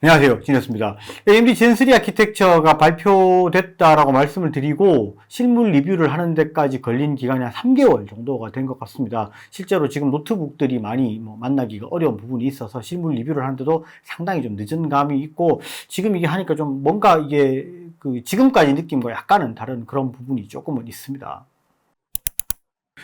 안녕하세요. 진이었습니다. AMD 젠3 아키텍처가 발표됐다라고 말씀을 드리고 실물 리뷰를 하는 데까지 걸린 기간이 한 3개월 정도가 된 것 같습니다. 실제로 지금 노트북들이 많이 뭐 만나기가 어려운 부분이 있어서 실물 리뷰를 하는데도 상당히 좀 늦은 감이 있고 지금 이게 하니까 좀 뭔가 이게 그 지금까지 느낌과 약간은 다른 그런 부분이 조금은 있습니다.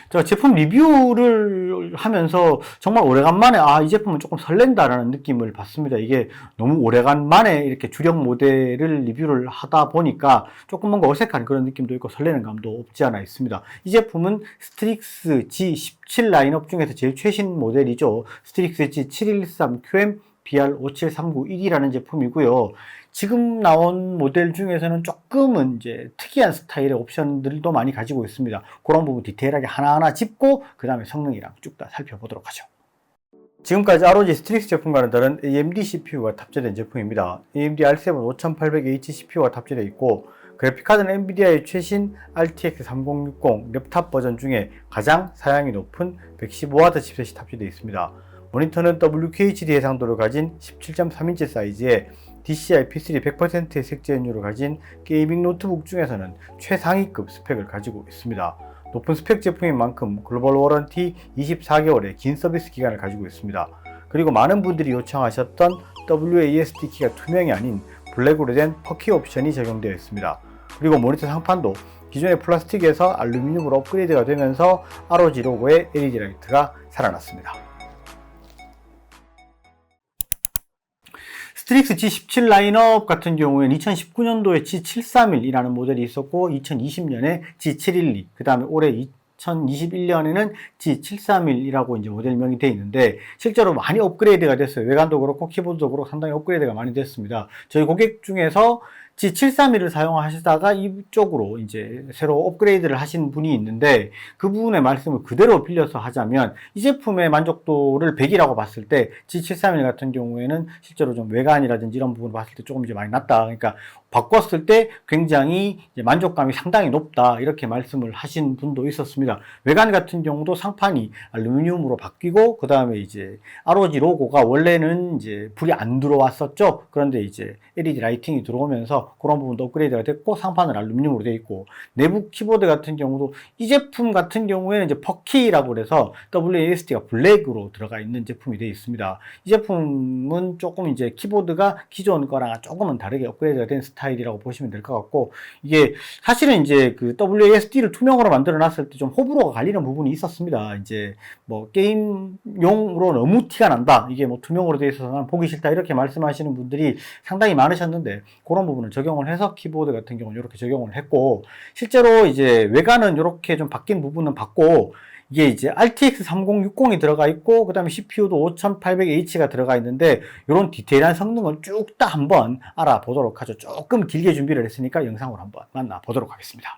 제가 제품 리뷰를 하면서 정말 오래간만에 아, 이 제품은 조금 설렌다라는 느낌을 받습니다. 이게 너무 오래간만에 이렇게 주력 모델을 리뷰를 하다 보니까 조금 뭔가 어색한 그런 느낌도 있고 설레는 감도 없지 않아 있습니다. 이 제품은 스트릭스 G17 라인업 중에서 제일 최신 모델이죠. 스트릭스 G713QM BR57391이라는 제품이고요. 지금 나온 모델 중에서는 조금은 이제 특이한 스타일의 옵션들도 많이 가지고 있습니다. 그런 부분 디테일하게 하나하나 짚고 그 다음에 성능이랑 쭉 다 살펴보도록 하죠. 지금까지 ROG 스트릭스 제품과는 다른 AMD CPU가 탑재된 제품입니다. AMD R7 5800H CPU가 탑재되어 있고 그래픽카드는 엔비디아의 최신 RTX 3060 랩탑 버전 중에 가장 사양이 높은 115W 칩셋이 탑재되어 있습니다. 모니터는 WQHD 해상도를 가진 17.3인치 사이즈에 DCI P3 100%의 색재 연료를 가진 게이밍 노트북 중에서는 최상위급 스펙을 가지고 있습니다. 높은 스펙 제품인 만큼 글로벌 워런티 24개월의 긴 서비스 기간을 가지고 있습니다. 그리고 많은 분들이 요청하셨던 WASD 키가 투명이 아닌 블랙으로 된 퍼키 옵션이 적용되어 있습니다. 그리고 모니터 상판도 기존의 플라스틱에서 알루미늄으로 업그레이드가 되면서 ROG 로고의 LED 라이트가 살아났습니다. 스트릭스 G17 라인업 같은 경우에는 2019년도에 G731이라는 모델이 있었고 2020년에 G712, 그 다음에 올해 2021년에는 G731이라고 이제 모델명이 되어 있는데 실제로 많이 업그레이드가 됐어요. 외관도 그렇고 키보드도 그렇고 상당히 업그레이드가 많이 됐습니다. 저희 고객 중에서 G731을 사용하시다가 이쪽으로 이제 새로 업그레이드를 하신 분이 있는데 그 부분의 말씀을 그대로 빌려서 하자면 이 제품의 만족도를 100이라고 봤을 때 G731 같은 경우에는 실제로 좀 외관이라든지 이런 부분을 봤을 때 조금 이제 많이 낮다. 그러니까 바꿨을 때 굉장히 만족감이 상당히 높다. 이렇게 말씀을 하신 분도 있었습니다. 외관 같은 경우도 상판이 알루미늄으로 바뀌고 그 다음에 이제 ROG 로고가 원래는 이제 불이 안 들어왔었죠. 그런데 이제 LED 라이팅이 들어오면서 그런 부분도 업그레이드가 됐고 상판은 알루미늄으로 되어 있고 내부 키보드 같은 경우도 이 제품 같은 경우에는 이제 퍼키라고 그래서 WASD가 블랙으로 들어가 있는 제품이 되어 있습니다. 이 제품은 조금 이제 키보드가 기존 거랑 조금은 다르게 업그레이드가 된 스타일 이라고 보시면 될 것 같고 이게 사실은 이제 그 WASD를 투명으로 만들어 놨을 때 좀 호불호가 갈리는 부분이 있었습니다. 이제 뭐 게임용으로 너무 티가 난다. 이게 뭐 투명으로 되어 있어서 난 보기 싫다. 이렇게 말씀하시는 분들이 상당히 많으셨는데 그런 부분을 적용을 해서 키보드 같은 경우는 이렇게 적용을 했고 실제로 이제 외관은 이렇게 좀 바뀐 부분은 봤고 이게 이제 RTX 3060이 들어가 있고 그 다음에 CPU도 5800H가 들어가 있는데 이런 디테일한 성능을 쭉 다 한번 알아보도록 하죠. 조금 길게 준비를 했으니까 영상으로 한번 만나보도록 하겠습니다.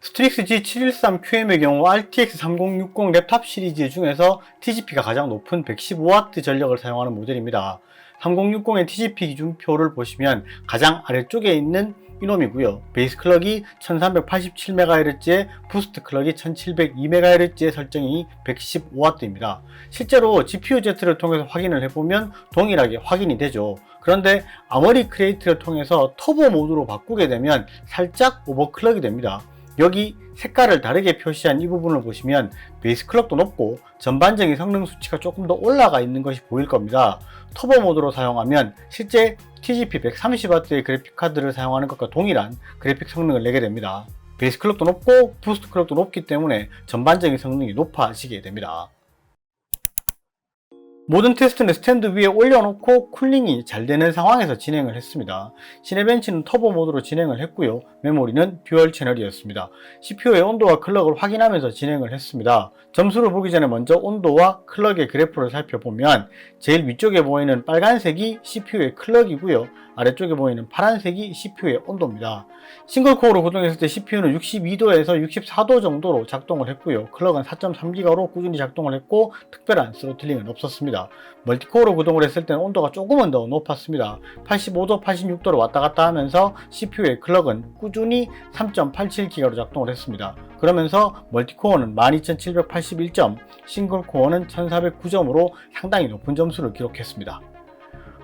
스트릭스 G713QM의 경우 RTX 3060 랩탑 시리즈 중에서 TGP가 가장 높은 115W 전력을 사용하는 모델입니다. 3060의 TGP 기준표를 보시면 가장 아래쪽에 있는 이놈이고요. 베이스 클럭이 1387MHz에 부스트 클럭이 1702MHz의 설정이 115W입니다. 실제로 GPU-Z를 통해서 확인을 해보면 동일하게 확인이 되죠. 그런데 아머리 크리에이트를 통해서 터보 모드로 바꾸게 되면 살짝 오버클럭이 됩니다. 여기 색깔을 다르게 표시한 이 부분을 보시면 베이스 클럭도 높고 전반적인 성능 수치가 조금 더 올라가 있는 것이 보일 겁니다. 터보 모드로 사용하면 실제 TGP 130W의 그래픽 카드를 사용하는 것과 동일한 그래픽 성능을 내게 됩니다. 베이스 클럭도 높고 부스트 클럭도 높기 때문에 전반적인 성능이 높아지게 됩니다. 모든 테스트는 스탠드 위에 올려놓고 쿨링이 잘 되는 상황에서 진행을 했습니다. 시네벤치는 터보 모드로 진행을 했고요. 메모리는 듀얼 채널이었습니다. CPU의 온도와 클럭을 확인하면서 진행을 했습니다. 점수를 보기 전에 먼저 온도와 클럭의 그래프를 살펴보면 제일 위쪽에 보이는 빨간색이 CPU의 클럭이고요. 아래쪽에 보이는 파란색이 CPU의 온도입니다. 싱글코어로 구동했을 때 CPU는 62도에서 64도 정도로 작동을 했고요. 클럭은 4.3기가로 꾸준히 작동을 했고 특별한 스로틀링은 없었습니다. 멀티코어로 구동을 했을 때는 온도가 조금은 더 높았습니다. 85도, 86도로 왔다 갔다 하면서 CPU의 클럭은 꾸준히 3.87기가로 작동을 했습니다. 그러면서 멀티코어는 12781점, 싱글코어는 1409점으로 상당히 높은 점수를 기록했습니다.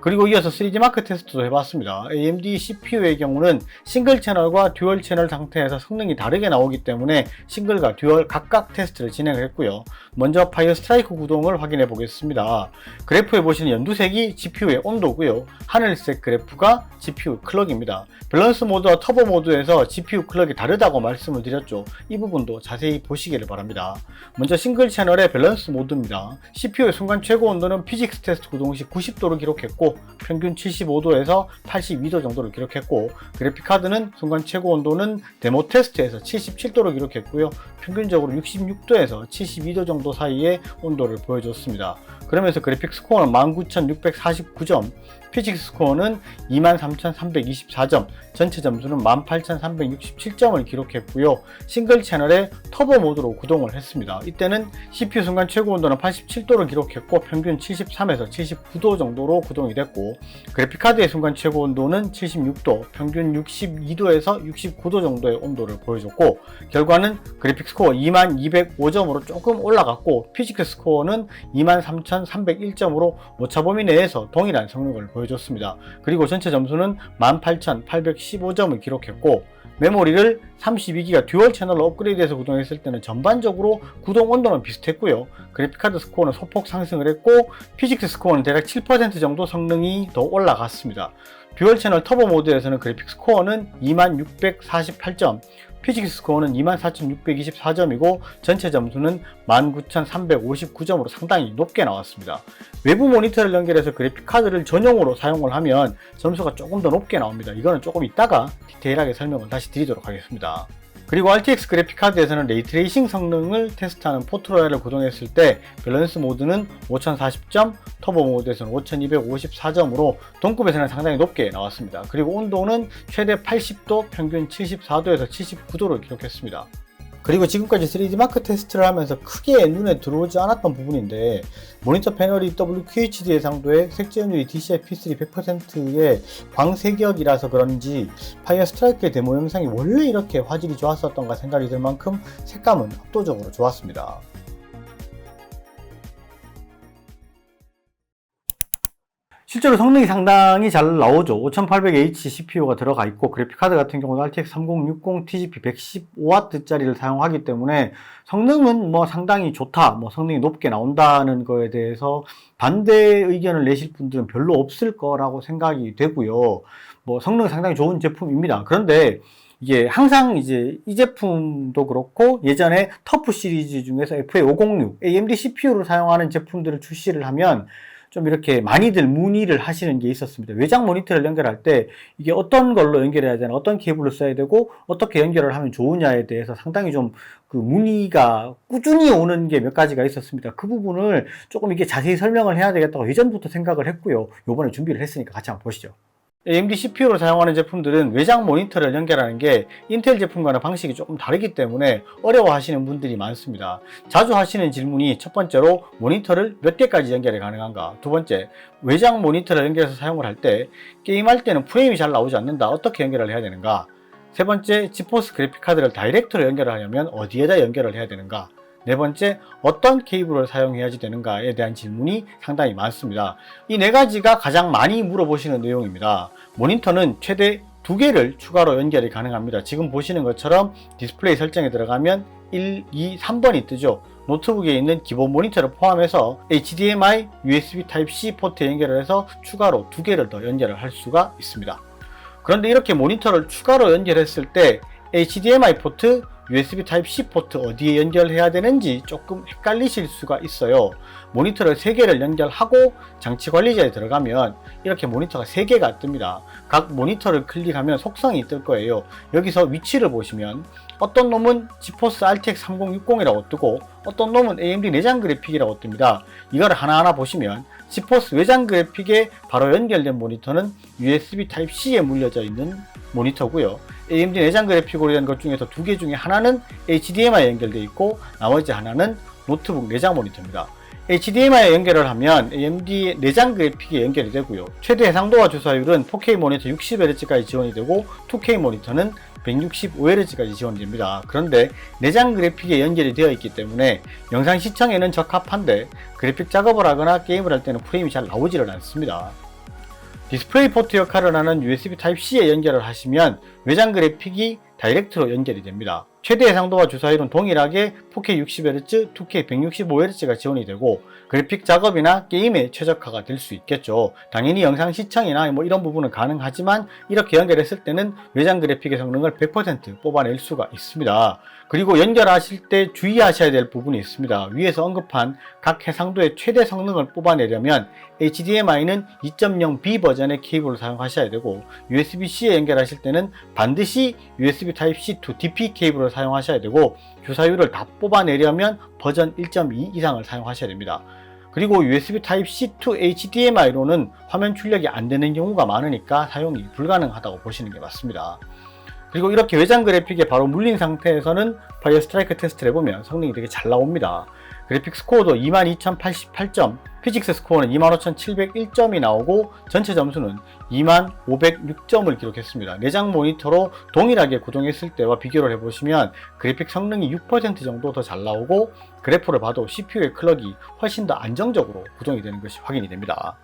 그리고 이어서 3D 마크 테스트도 해봤습니다. AMD CPU의 경우는 싱글 채널과 듀얼 채널 상태에서 성능이 다르게 나오기 때문에 싱글과 듀얼 각각 테스트를 진행을 했고요. 먼저 파이어 스트라이크 구동을 확인해 보겠습니다. 그래프에 보시는 연두색이 GPU의 온도고요. 하늘색 그래프가 GPU 클럭입니다. 밸런스 모드와 터보 모드에서 GPU 클럭이 다르다고 말씀을 드렸죠. 이 부분도 자세히 보시기를 바랍니다. 먼저 싱글 채널의 밸런스 모드입니다. CPU의 순간 최고 온도는 피직스 테스트 구동 시 90도를 기록했고 평균 75도에서 82도 정도를 기록했고 그래픽 카드는 순간 최고 온도는 데모 테스트에서 77도를 기록했고요. 평균적으로 66도에서 72도 정도 사이의 온도를 보여줬습니다. 그러면서 그래픽 스코어는 19,649점, 피직스 스코어는 23,324점, 전체 점수는 18,367점을 기록했고요. 싱글 채널의 터보 모드로 구동을 했습니다. 이때는 CPU 순간 최고 온도는 87도를 기록했고 평균 73에서 79도 정도로 구동이 됐고 그래픽카드의 순간 최고 온도는 76도, 평균 62도에서 69도 정도의 온도를 보여줬고 결과는 그래픽 스코어 2205점으로 조금 올라갔고 피직스 스코어는 23301점으로 오차 범위 내에서 동일한 성능을 보여줬습니다. 그리고 전체 점수는 18815점을 기록했고 메모리를 32기가 듀얼 채널로 업그레이드해서 구동했을 때는 전반적으로 구동 온도는 비슷했고요. 그래픽카드 스코어는 소폭 상승을 했고 피직스 스코어는 대략 7% 정도 성능이 더 올라갔습니다. 듀얼 채널 터보 모드에서는 그래픽 스코어는 2648점, 피직스 스코어는 24,624점이고 전체 점수는 19,359점으로 상당히 높게 나왔습니다. 외부 모니터를 연결해서 그래픽 카드를 전용으로 사용을 하면 점수가 조금 더 높게 나옵니다. 이거는 조금 이따가 디테일하게 설명을 다시 드리도록 하겠습니다. 그리고 RTX 그래픽 카드에서는 레이트레이싱 성능을 테스트하는 포트로얄을 구동했을 때 밸런스 모드는 5040점, 터보 모드에서는 5254점으로 동급에서는 상당히 높게 나왔습니다. 그리고 온도는 최대 80도, 평균 74도에서 79도를 기록했습니다. 그리고 지금까지 3D 마크 테스트를 하면서 크게 눈에 들어오지 않았던 부분인데 모니터 패널이 WQHD 해상도의 색재현율이 DCI P3 100%의 광색역이라서 그런지 파이어 스트라이크의 데모 영상이 원래 이렇게 화질이 좋았었던가 생각이 들 만큼 색감은 압도적으로 좋았습니다. 실제로 성능이 상당히 잘 나오죠. 5800H CPU가 들어가 있고 그래픽카드 같은 경우는 RTX 3060 TGP 115W짜리를 사용하기 때문에 성능은 뭐 상당히 좋다, 뭐 성능이 높게 나온다는 거에 대해서 반대 의견을 내실 분들은 별로 없을 거라고 생각이 되고요. 뭐 성능 상당히 좋은 제품입니다. 그런데 이게 항상 이제 이 제품도 그렇고 예전에 터프 시리즈 중에서 FA506 AMD CPU를 사용하는 제품들을 출시를 하면 좀 이렇게 많이들 문의를 하시는 게 있었습니다. 외장 모니터를 연결할 때 이게 어떤 걸로 연결해야 되나, 어떤 케이블을 써야 되고 어떻게 연결을 하면 좋으냐에 대해서 상당히 좀 그 문의가 꾸준히 오는 게 몇 가지가 있었습니다. 그 부분을 조금 이게 자세히 설명을 해야 되겠다고 예전부터 생각을 했고요. 요번에 준비를 했으니까 같이 한번 보시죠. AMD CPU를 사용하는 제품들은 외장 모니터를 연결하는 게 인텔 제품과는 방식이 조금 다르기 때문에 어려워하시는 분들이 많습니다. 자주 하시는 질문이 첫 번째로 모니터를 몇 개까지 연결이 가능한가? 두 번째, 외장 모니터를 연결해서 사용을 할 때 게임할 때는 프레임이 잘 나오지 않는다. 어떻게 연결을 해야 되는가? 세 번째, 지포스 그래픽 카드를 다이렉트로 연결하려면 어디에다 연결을 해야 되는가? 네 번째, 어떤 케이블을 사용해야지 되는가에 대한 질문이 상당히 많습니다. 이 네 가지가 가장 많이 물어보시는 내용입니다. 모니터는 최대 두 개를 추가로 연결이 가능합니다. 지금 보시는 것처럼 디스플레이 설정에 들어가면 1, 2, 3번이 뜨죠. 노트북에 있는 기본 모니터를 포함해서 HDMI, USB Type-C 포트에 연결을 해서 추가로 두 개를 더 연결을 할 수가 있습니다. 그런데 이렇게 모니터를 추가로 연결했을 때 HDMI 포트, USB Type-C 포트 어디에 연결해야 되는지 조금 헷갈리실 수가 있어요. 모니터를 3개를 연결하고 장치 관리자에 들어가면 이렇게 모니터가 3개가 뜹니다. 각 모니터를 클릭하면 속성이 뜰 거예요. 여기서 위치를 보시면 어떤 놈은 지포스 RTX 3060이라고 뜨고 어떤 놈은 AMD 내장 그래픽이라고 뜹니다. 이거를 하나하나 보시면 지포스 외장 그래픽에 바로 연결된 모니터는 USB Type-C에 물려져 있는 모니터고요. AMD 내장 그래픽으로 된것 중에서 두 개 중에 하나는 HDMI 연결되어 있고 나머지 하나는 노트북 내장 모니터입니다. HDMI 연결을 하면 AMD 내장 그래픽에 연결이 되고요. 최대 해상도와 주사율은 4K 모니터 60Hz까지 지원이 되고 2K 모니터는 165Hz까지 지원이 됩니다. 그런데 내장 그래픽에 연결이 되어 있기 때문에 영상 시청에는 적합한데 그래픽 작업을 하거나 게임을 할 때는 프레임이 잘 나오지를 않습니다. 디스플레이 포트 역할을 하는 USB Type-C에 연결을 하시면 외장 그래픽이 다이렉트로 연결이 됩니다. 최대 해상도와 주사율은 동일하게 4K 60Hz, 2K 165Hz가 지원이 되고 그래픽 작업이나 게임에 최적화가 될 수 있겠죠. 당연히 영상 시청이나 뭐 이런 부분은 가능하지만 이렇게 연결했을 때는 외장 그래픽의 성능을 100% 뽑아낼 수가 있습니다. 그리고 연결하실 때 주의하셔야 될 부분이 있습니다. 위에서 언급한 각 해상도의 최대 성능을 뽑아내려면 HDMI는 2.0B 버전의 케이블을 사용하셔야 되고 USB-C에 연결하실 때는 반드시 USB Type-C to DP 케이블을 사용하셔야 되고 주사율을 다 뽑아내려면 버전 1.2 이상을 사용하셔야 됩니다. 그리고 USB Type-C to HDMI로는 화면 출력이 안 되는 경우가 많으니까 사용이 불가능하다고 보시는 게 맞습니다. 그리고 이렇게 외장 그래픽에 바로 물린 상태에서는 파이어 스트라이크 테스트를 해보면 성능이 되게 잘 나옵니다. 그래픽 스코어도 22,088점, 피직스 스코어는 25,701점이 나오고 전체 점수는 25,506점을 기록했습니다. 내장 모니터로 동일하게 구동했을 때와 비교를 해보시면 그래픽 성능이 6% 정도 더 잘 나오고 그래프를 봐도 CPU의 클럭이 훨씬 더 안정적으로 구동이 되는 것이 확인이 됩니다.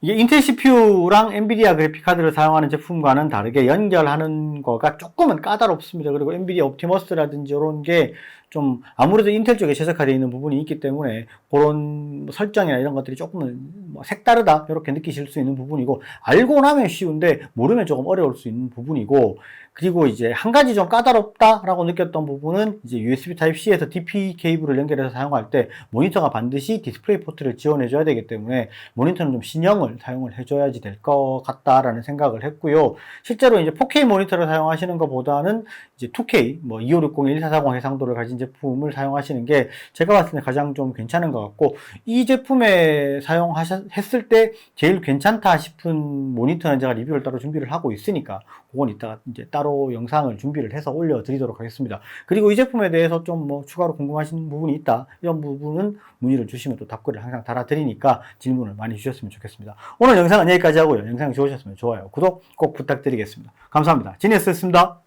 이게 인텔 CPU랑 엔비디아 그래픽 카드를 사용하는 제품과는 다르게 연결하는 거가 조금은 까다롭습니다. 그리고 엔비디아 옵티머스라든지 이런 게 좀 아무래도 인텔 쪽에 최적화되어 있는 부분이 있기 때문에 그런 설정이나 이런 것들이 조금은 뭐 색다르다 이렇게 느끼실 수 있는 부분이고 알고 나면 쉬운데 모르면 조금 어려울 수 있는 부분이고 그리고 이제 한 가지 좀 까다롭다라고 느꼈던 부분은 이제 USB Type-C에서 DP 케이블을 연결해서 사용할 때 모니터가 반드시 디스플레이 포트를 지원해 줘야 되기 때문에 모니터는 좀 신형을 사용을 해줘야지 될 것 같다라는 생각을 했고요. 실제로 이제 4K 모니터를 사용하시는 것보다는 이제 2K 뭐 2560, 1440 해상도를 가진 제품을 사용하시는 게 제가 봤을 때 가장 좀 괜찮은 것 같고 이 제품에 사용하셨을 때 제일 괜찮다 싶은 모니터는 제가 리뷰를 따로 준비를 하고 있으니까 그건 이따가 이제 따로 영상을 준비를 해서 올려드리도록 하겠습니다. 그리고 이 제품에 대해서 좀 뭐 추가로 궁금하신 부분이 있다 이런 부분은 문의를 주시면 또 답글을 항상 달아드리니까 질문을 많이 주셨으면 좋겠습니다. 오늘 영상은 여기까지 하고요. 영상 좋으셨으면 좋아요, 구독 꼭 부탁드리겠습니다. 감사합니다. 지니어스였습니다.